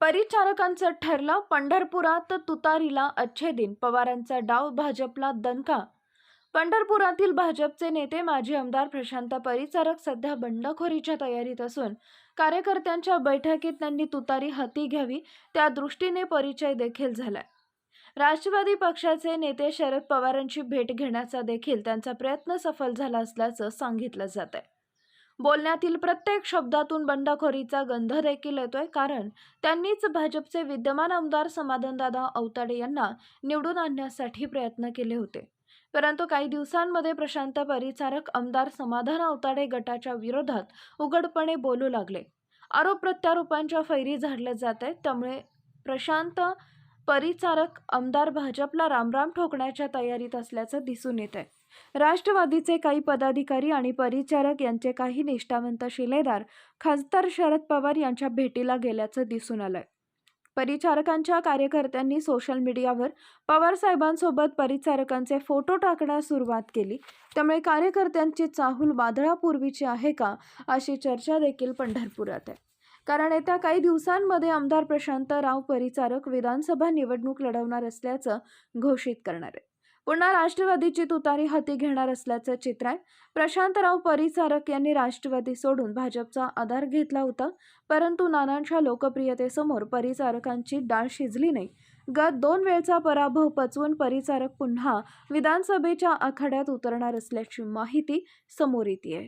परिचारकांचं ठरलं पंढरपुरात तुतारीला अच्छे दिन पवारांचा डाव भाजपला दणका. पंढरपुरातील भाजपचे नेते माजी आमदार प्रशांत परिचारक सध्या बंडखोरीच्या तयारीत असून कार्यकर्त्यांच्या बैठकीत त्यांनी तुतारी हाती घ्यावी त्या दृष्टीने परिचय देखील झालाय. राष्ट्रवादी पक्षाचे नेते शरद पवारांची भेट घेण्याचा देखील त्यांचा प्रयत्न सफल झाला असल्याचं सांगितलं जात आहे बोलण्यातील प्रत्येक शब्दातून बंडखोरीचा गंध देखील येतोय. कारण त्यांनीच भाजपचे विद्यमान आमदार समाधानदादा अवताडे यांना निवडून आणण्यासाठी प्रयत्न केले होते. परंतु काही दिवसांमध्ये प्रशांत परिचारक आमदार समाधान अवताडे गटाच्या विरोधात उघडपणे बोलू लागले. आरोप प्रत्यारोपांच्या फैरी झाडल्या जात आहेत. त्यामुळे प्रशांत परिचारक आमदार भाजपला रामराम ठोकण्याच्या तयारीत असल्याचं दिसून येत आहे राष्ट्रवादीचे काही पदाधिकारी आणि परिचारक यांचे काही निष्ठावंत शिलेदार खासदार शरद पवार यांच्या भेटीला गेल्याचं दिसून आलंय. परिचारकांच्या कार्यकर्त्यांनी सोशल मीडियावर पवार साहेबांसोबत परिचारकांचे फोटो टाकण्यास सुरुवात केली. त्यामुळे कार्यकर्त्यांची चाहूल वादळापूर्वीची आहे का अशी चर्चा देखील पंढरपुरात आहे. कारण येत्या काही दिवसांमध्ये आमदार प्रशांतराव परिचारक विधानसभा निवडणूक लढवणार असल्याचं घोषित करणार आहे पुन्हा राष्ट्रवादीची तुतारी हाती घेणार असल्याचं चित्र आहे प्रशांतराव परिचारक यांनी राष्ट्रवादी सोडून भाजपचा आधार घेतला होता. परंतु नानांच्या लोकप्रियतेसमोर परिचारकांची डाळ शिजली नाही. गत दोन वेळचा पराभव पचवून परिचारक पुन्हा विधानसभेच्या आखाड्यात उतरणार असल्याची माहिती समोर येते